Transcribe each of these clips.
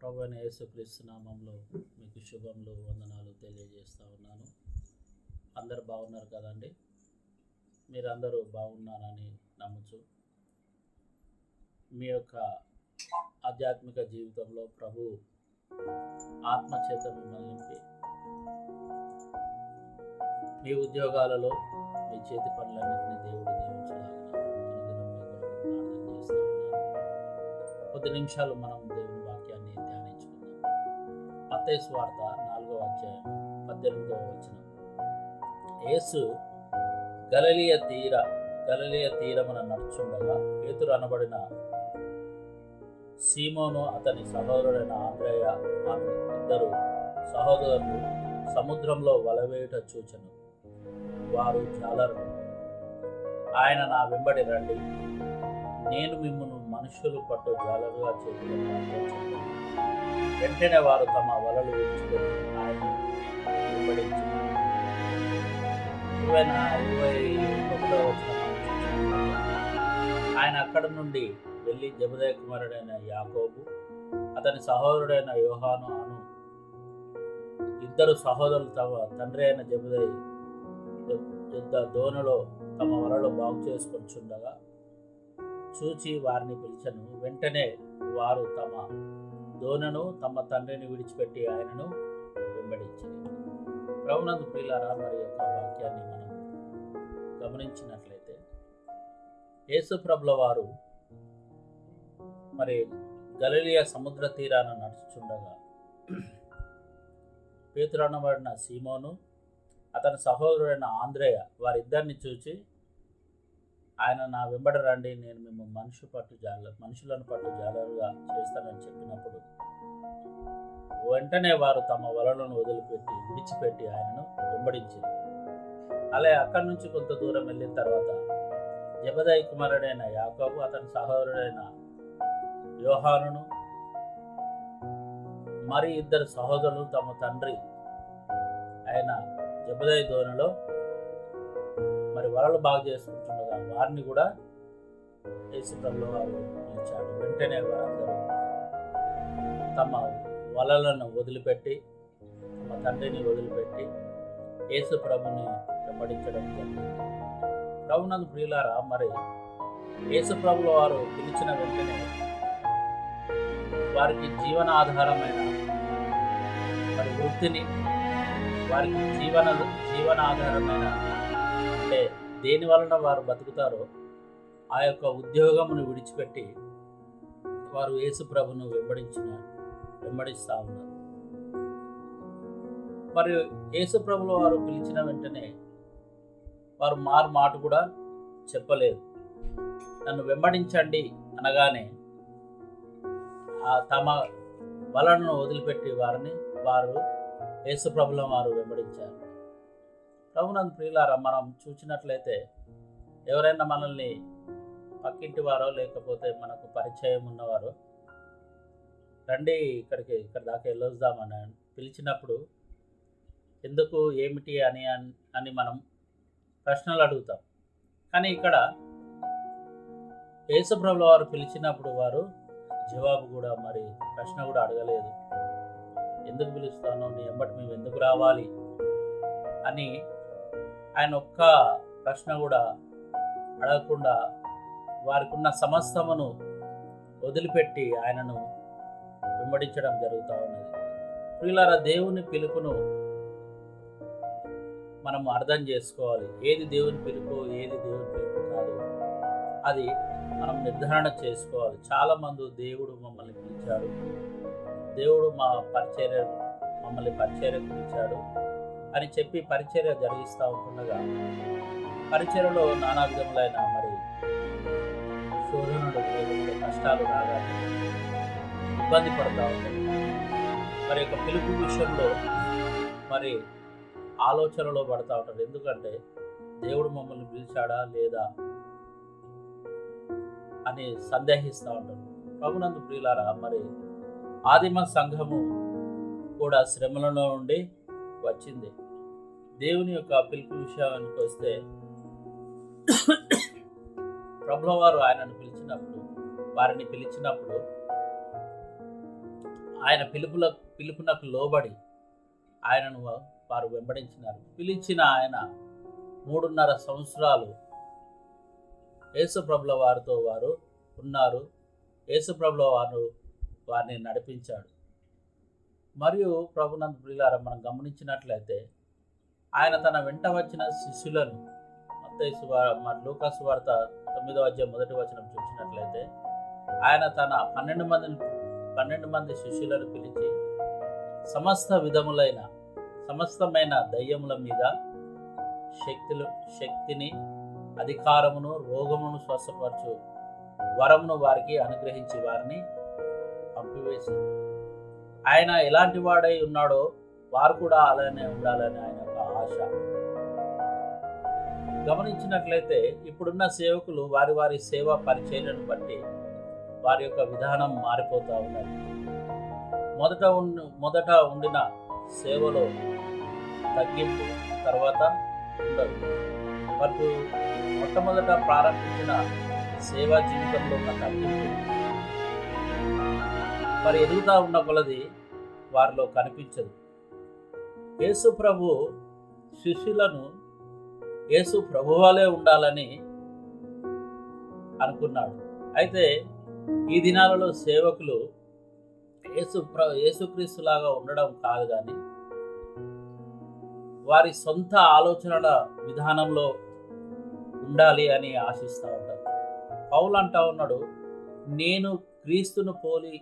ప్రభు యేసుక్రీస్తు నామంలో మీకు శుభములు వందనాలు తెలియజేస్తూ ఉన్నాను. అందరు బాగున్నారు కదండి? మీరందరూ బాగున్నారని నమ్ముచు. మీ యొక్క ఆధ్యాత్మిక జీవితంలో ప్రభు ఆత్మచేత మిమ్మల్ని నింపి మీ ఉద్యోగాలలో మీ చేతి పనులన్నింటినీ దేవుడు దీవించడానికి కొద్ది నిమిషాలు మనం మత్తయి స్వార్థ నాలుగో అధ్యాయం పద్దెనిమిదవ వచనం. యేసు గలలియ తీర గలలియ తీరమున నడుచుండగా పేతురు అనబడిన సీమోను అతని సహోదరుడైన ఆంద్రేయ ఆమె ఇద్దరు సహోదరులు సముద్రంలో వలవేయుట చూచను. వారు జాలరు. ఆయన నా వెంబడి రండి. నేను మిమ్మల్ని మనుషులు పట్టు జాలరుగా చేతులు వెంటనే వారు తమ వలలు ఆయన ఇరవై ఇరవై ఒకటో ఆయన అక్కడ నుండి వెళ్ళి జబదయ కుమారుడైన యాకోబు అతని సహోదరుడైన యోహాను అను ఇద్దరు సహోదరులు తమ తండ్రి అయిన జబదయ్ యుద్ధ దోణిలో తమ వలలో బాగు చేసుకొచ్చుండగా చూచి వారిని పిలిచను. వెంటనే వారు తమ దోనను తమ తండ్రిని విడిచిపెట్టి ఆయనను వెంబడించింది ప్రభునందు ప్రియులారా మరి యొక్క వాక్యాన్ని మనం గమనించినట్లయితే యేసుప్రభుల వారు మరి గలిలియ సముద్ర తీరాన నడుచుచుండగా పేతురనబడిన సీమోను అతని సహోదరుడైన ఆంధ్రేయ వారిద్దరిని చూచి ఆయన నా వెంబడి రండి నేను మేము మనుషు పట్టు జాల మనుషులను పట్టు జాలరుగా చేస్తానని చెప్పినప్పుడు వెంటనే వారు తమ వలలను వదిలిపెట్టి విడిచిపెట్టి ఆయనను వెంబడించింది అలా అక్కడి నుంచి కొంత దూరం వెళ్ళిన తర్వాత జబదాయి కుమారుడైన యాకోబు అతని సహోదరుడైన యోహానును మరి ఇద్దరు సహోదరులు తమ తండ్రి ఆయన జబదాయి ధోనిలో మరి వలలు బాగు చేసుకుంటుండగా వారిని కూడా యేసుప్రభులో వారు పిలిచాడు. వెంటనే వారందరూ తమ వలలను వదిలిపెట్టి తమ తండ్రిని వదిలిపెట్టి యేసు ప్రభుని వెంబడించడం జరిగింది. ప్రభునందు ప్రియులారా మరి యేసు ప్రభుల వారు పిలిచిన వెంటనే వారికి జీవనాధారమైన మరి వృత్తిని వారికి జీవన జీవనాధారమైన అంటే దేని వలన వారు బతుకుతారో ఆ యొక్క ఉద్యోగమును విడిచిపెట్టి వారు యేసుప్రభును వెంబడించిన వెంబడిస్తూ ఉన్నారు. మరి యేసుప్రభులు వారు పిలిచిన వెంటనే వారు మారు మాట కూడా చెప్పలేదు. నన్ను వెంబడించండి అనగానే ఆ తమ వలనను వదిలిపెట్టి వారిని వారు యేసుప్రభుల వారు వెంబడించారు. ప్రభునందు ప్రియులారా మనం చూసినట్లయితే ఎవరైనా మనల్ని పక్కింటి వారో లేకపోతే మనకు పరిచయం ఉన్నవారు రండి ఇక్కడికి ఇక్కడ దాకా వెళ్ళొద్దామని పిలిచినప్పుడు ఎందుకు ఏమిటి అని అని మనం ప్రశ్నలు అడుగుతాం. కానీ ఇక్కడ యేసుప్రభుల వారు పిలిచినప్పుడు వారు జవాబు కూడా మరి ప్రశ్న కూడా అడగలేదు. ఎందుకు పిలుస్తాను నీ ఎంబటి మేము ఎందుకు రావాలి అని ఆయన ఒక్క ప్రశ్న కూడా అడగకుండా వారికి ఉన్న సమస్తమును వదిలిపెట్టి ఆయనను వెంబడించడం జరుగుతూ ఉన్నది. ప్రియులారా దేవుని పిలుపును మనం అర్థం చేసుకోవాలి. ఏది దేవుని పిలుపు ఏది దేవుని పిలుపు కాదు. అది మనం నిర్ధారణ చేసుకోవాలి. చాలామంది దేవుడు మమ్మల్ని పిలిచాడు దేవుడు మా పరిచర్య మమ్మల్ని పరిచర్యకు పిలిచాడు. అని చెప్పి పరిచర్య జరిగిస్తూ ఉంటుండగా పరిచర్యలో నానా విధములైన మరి శోధనలు కష్టాలు రాగా ఇబ్బంది పడతా ఉంటాయి. మరి యొక్క పిలుపు విషయంలో మరి ఆలోచనలో పడతా ఉంటారు. ఎందుకంటే దేవుడు మమ్మల్ని పిలిచాడా లేదా అని సందేహిస్తూ ఉంటారు. ప్రభునందు ప్రియులారా మరి ఆదిమ సంఘము కూడా శ్రమలలో ఉండి వచ్చింది. దేవుని యొక్క పిలుపు విషయానికి వస్తే ప్రభుల వారు ఆయనను పిలిచినప్పుడు వారిని పిలిచినప్పుడు ఆయన పిలుపుల పిలుపునకు లోబడి ఆయనను వారు వెంబడించినారు. పిలిచిన ఆయన మూడున్నర సంవత్సరాలు యేసుప్రభుల వారితో వారు ఉన్నారు. యేసుప్రభుల వారు వారిని నడిపించాడు. మరియు ప్రభునంద ప్రియులారా మనం గమనించినట్లయితే ఆయన తన వెంట వచ్చిన శిష్యులను మత్తయి మన లూకాసు వార్త తొమ్మిదవ అధ్యాయం మొదటి వచనం చూసినట్లయితే ఆయన తన పన్నెండు మందిని పన్నెండు మంది శిష్యులను పిలిచి సమస్త విధములైన సమస్తమైన దయ్యముల మీద శక్తులు శక్తిని అధికారమును రోగమును స్వస్థపరచు వరమును వారికి అనుగ్రహించి వారిని పంపివేసింది ఆయన ఎలాంటి వాడై ఉన్నాడో వారు కూడా అలానే ఉండాలని ఆయన యొక్క ఆశ. గమనించినట్లయితే ఇప్పుడున్న సేవకులు వారి వారి సేవ పరిచయలను బట్టి వారి యొక్క విధానం మారిపోతూ ఉన్నది. మొదట ఉన్న మొదట ఉండిన సేవలో తగ్గింపు తర్వాత ఉండదు. వారు మొట్టమొదట ప్రారంభించిన సేవా జీవితంలో ఉన్న తగ్గింపు మరి ఎదుగుతా ఉన్న కొలది వారిలో కనిపించదు. యేసు ప్రభు శిష్యులను యేసు ప్రభువాలే ఉండాలని అనుకున్నాడు. అయితే ఈ దినాలలో సేవకులు యేసు ప్ర యేసుక్రీస్తులాగా ఉండడం కాదు కానీ వారి సొంత ఆలోచనల విధానంలో ఉండాలి అని ఆశిస్తూ ఉంటారు. పౌలు అంటా ఉన్నాడు నేను క్రీస్తును పోలి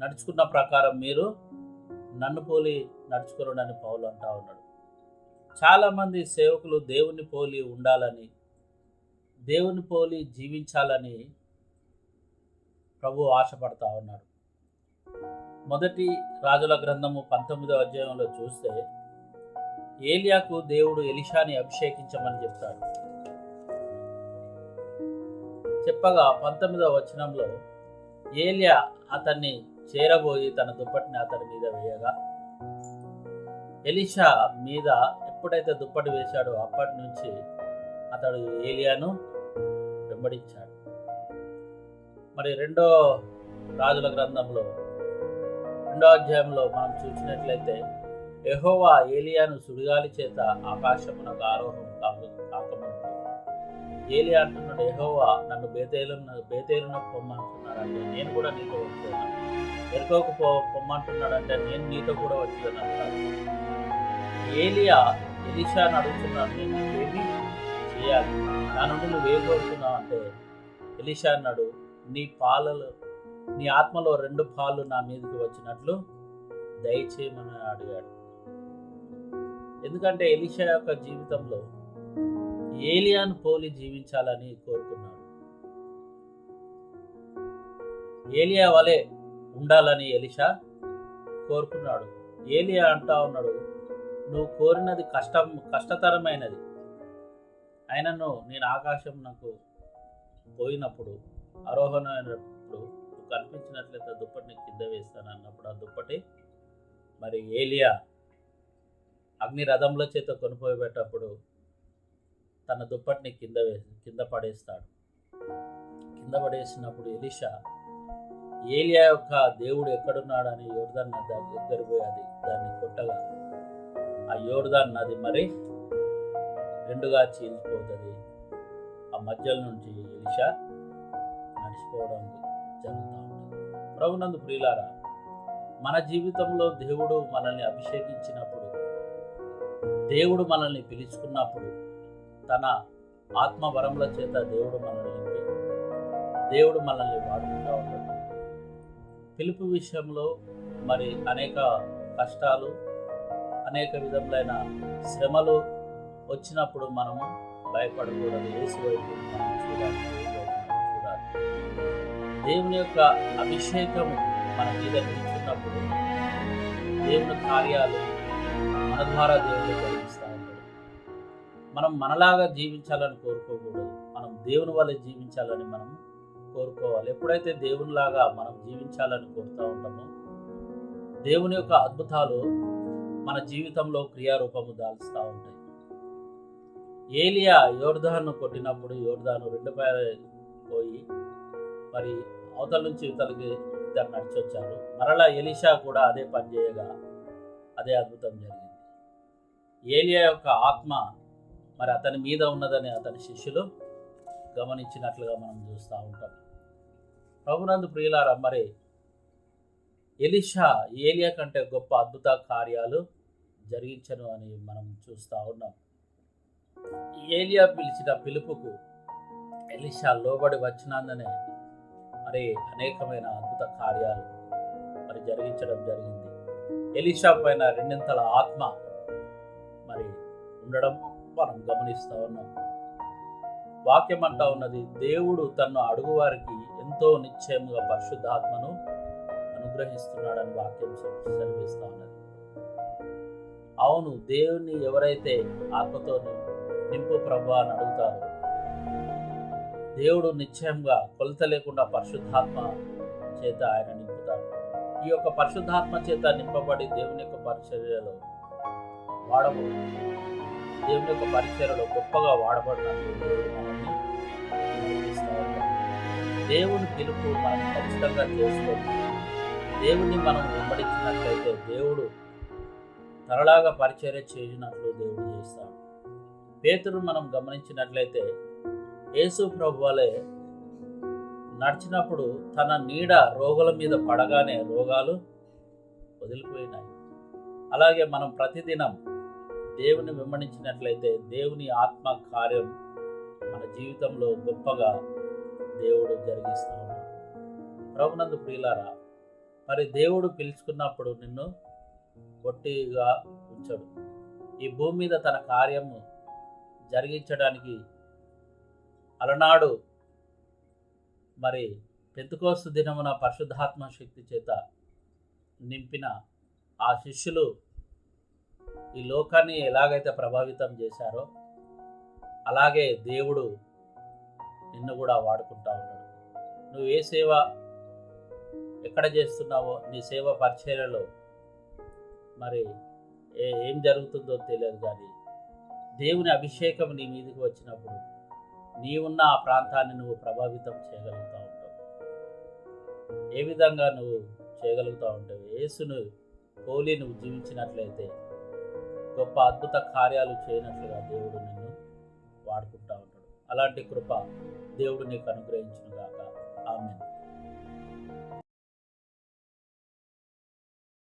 నడుచుకున్న ప్రకారం మీరు నన్ను పోలి నడుచుకోరడని పౌలు అంటా ఉన్నాడు. చాలామంది సేవకులు దేవుని పోలి ఉండాలని దేవుని పోలి జీవించాలని ప్రభు ఆశపడతా ఉన్నాడు. మొదటి రాజుల గ్రంథము పంతొమ్మిదవ అధ్యాయంలో చూస్తే ఏలియాకు దేవుడు ఎలిషాని అభిషేకించమని చెప్తాడు. చెప్పగా పంతొమ్మిదవ వచనంలో ఏలియా అతన్ని చేరబోయి తన దుప్పటిని అతడి మీద వేయగా ఎలిషా మీద ఎప్పుడైతే దుప్పటి వేశాడో అప్పటి నుంచి అతడు ఏలియాను వెంబడించాడు. మరి రెండో రాజుల గ్రంథంలో రెండో అధ్యాయంలో మనం చూసినట్లయితే ఎహోవా ఏలియాను సుడిగాలి చేత ఆకాశమునకు ఆరోహం కాక ఏలి ఏలియా అంటున్నాడు ఎహోవా నన్ను బేతేలు బేతేలున పొమ్మంటున్నాడంటే నేను కూడా నీతో వచ్చాను ఎరుకోకు పో పొమ్మంటున్నాడంటే నేను నీతో కూడా వచ్చాను అంటాడు ఏలియా ఎలిషాని అడుగుతున్నాను నేను ఏమి చేయాలి? నా నుండి నువ్వేం కోరుతున్నావు అంటే ఎలిషా అన్నాడు నీ పాలలు నీ ఆత్మలో రెండు పాలు నా మీదకి వచ్చినట్లు దయచేయమని అడిగాడు. ఎందుకంటే ఎలిషా యొక్క జీవితంలో ఏలియాను పోలి జీవించాలని కోరుకున్నాడు. ఏలియా వలె ఉండాలని ఎలిషా కోరుకున్నాడు. ఏలియా అంటా ఉన్నాడు నువ్వు కోరినది కష్టం కష్టతరమైనది. అయినను నేను ఆకాశం నాకు పోయినప్పుడు ఆరోహణమైనప్పుడు నువ్వు కనిపించినట్లయితే దుప్పటిని కింద వేస్తాను అన్నప్పుడు ఆ దుప్పటి మరి ఏలియా అగ్ని రథంలో చేత కొనిపోయేటప్పుడు తన దుప్పటిని కింద వేసి కింద పడేస్తాడు. కింద పడేసినప్పుడు ఎలిషా ఏలియా యొక్క దేవుడు ఎక్కడున్నాడని యోర్దాన్ నది దగ్గర పోయి అది దాన్ని కొట్టగా ఆ యోర్దాన్ నది మరి రెండుగా చీలిపోతుంది ఆ మధ్యలో నుంచి ఎలిషా నడిచిపోవడం జరుగుతూ ఉంటుంది. ప్రభునందు ప్రియులారా మన జీవితంలో దేవుడు మనల్ని అభిషేకించినప్పుడు దేవుడు మనల్ని పిలుచుకున్నప్పుడు తన ఆత్మ వరముల చేత దేవుడు మనల్ని నింపి దేవుడు మనల్ని వాడుకుంటూ ఉంటాడు పిలుపు విషయంలో మరి అనేక కష్టాలు అనేక విధములైన శ్రమలు వచ్చినప్పుడు మనము భయపడకూడదు. యేసు వైపు చూడాలి దేవుని చూడాలి. దేవుని యొక్క అభిషేకము మన మీద నిలుచున్నప్పుడు దేవుని కార్యాలు మన ద్వారా దేవుడు జరిగిస్తూ మనం మనలాగా జీవించాలని కోరుకోకూడదు. మనం దేవుని వల్ల జీవించాలని మనం కోరుకోవాలి. ఎప్పుడైతే దేవునిలాగా మనం జీవించాలని కోరుతూ ఉంటామో దేవుని యొక్క అద్భుతాలు మన జీవితంలో క్రియారూపము దాల్స్తూ ఉంటాయి. ఏలియా యోర్ధాను కొట్టినప్పుడు యోర్ధాను రెండు పోయి మరి అవతల నుంచి ఇవతలకి ఇద్దరు నడిచొచ్చారు. మరలా ఎలీషా కూడా అదే పని చేయగా అదే అద్భుతం జరిగింది. ఏలియా యొక్క ఆత్మ మరి అతని మీద ఉన్నదని అతని శిష్యులు గమనించినట్లుగా మనం చూస్తూ ఉంటాం. ప్రభునందు ప్రియులారా మరి ఎలిషా ఏలియా కంటే గొప్ప అద్భుత కార్యాలు జరిగించను అని మనం చూస్తూ ఉన్నాం. ఏలియా పిలిచిన పిలుపుకు ఎలిషా లోబడి వచ్చినందునే మరి అనేకమైన అద్భుత కార్యాలు మరి జరిగించడం జరిగింది. ఎలిషా పైన రెండింతల ఆత్మ మరి ఉండడం మనం గమనిస్తూ ఉన్నాం. వాక్యం అంటా ఉన్నది దేవుడు తన్ను అడుగువారికి ఎంతో నిశ్చయముగా పరిశుద్ధాత్మను అనుగ్రహిస్తున్నాడని వాక్యం సెలవిస్తూ ఉన్నది. అవును దేవుణ్ణి ఎవరైతే ఆత్మతో నింపు ప్రభు అని అడుగుతారో దేవుడు నిశ్చయంగా కొలత లేకుండా పరిశుద్ధాత్మ చేత ఆయన నింపుతాడు. ఈ యొక్క పరిశుద్ధాత్మ చేత నింపబడి దేవుని యొక్క పరిచర్యలో వాడబోతుంది దేవుని యొక్క పరిచయలో గొప్పగా వాడబడినట్లు దేవుని పిలుపు మనం ఖచ్చితంగా చేసుకొని దేవుణ్ణి మనం వెంబడించినట్లయితే దేవుడు తరలాగా పరిచర్య చేసినట్లు దేవుడు చేస్తాడు. పేతురు మనం గమనించినట్లయితే యేసు ప్రభు వలె నడిచినప్పుడు తన నీడ రోగుల మీద పడగానే రోగాలు వదిలిపోయినాయి. అలాగే మనం ప్రతిదినం దేవుని వెంబడించినట్లయితే దేవుని ఆత్మ కార్యం మన జీవితంలో గొప్పగా దేవుడు జరిగిస్తూ ఉన్నాడు. ప్రభునందు ప్రియులారా మరి దేవుడు పిలుచుకున్నప్పుడు నిన్ను ఒట్టిగా ఉంచడు. ఈ భూమి మీద తన కార్యము జరిగించడానికి అలనాడు మరి పెంతుకోస్తు దినమున పరిశుద్ధాత్మ శక్తి చేత నింపిన ఆ శిష్యులు ఈ లోకాన్ని ఎలాగైతే ప్రభావితం చేశారో అలాగే దేవుడు నిన్ను కూడా వాడుకుంటా ఉన్నాడు. నువ్వు ఏ సేవ ఎక్కడ చేస్తున్నావో నీ సేవ పరిచర్యలో మరి ఏ ఏం జరుగుతుందో తెలియదు కానీ దేవుని అభిషేకం నీ మీదకి వచ్చినప్పుడు నీవున్న ఆ ప్రాంతాన్ని నువ్వు ప్రభావితం చేయగలుగుతూ ఉంటావు. ఏ విధంగా నువ్వు చేయగలుగుతూ ఉంటావు? యేసును పోలి నువ్వు జీవించినట్లయితే గొప్ప అద్భుత కార్యాలు చేయనట్లుగా దేవుడు నిన్ను వాడుకుంటా ఉంటాడు. అలాంటి కృప దేవుడు నీకు అనుగ్రహించును గాక ఆమె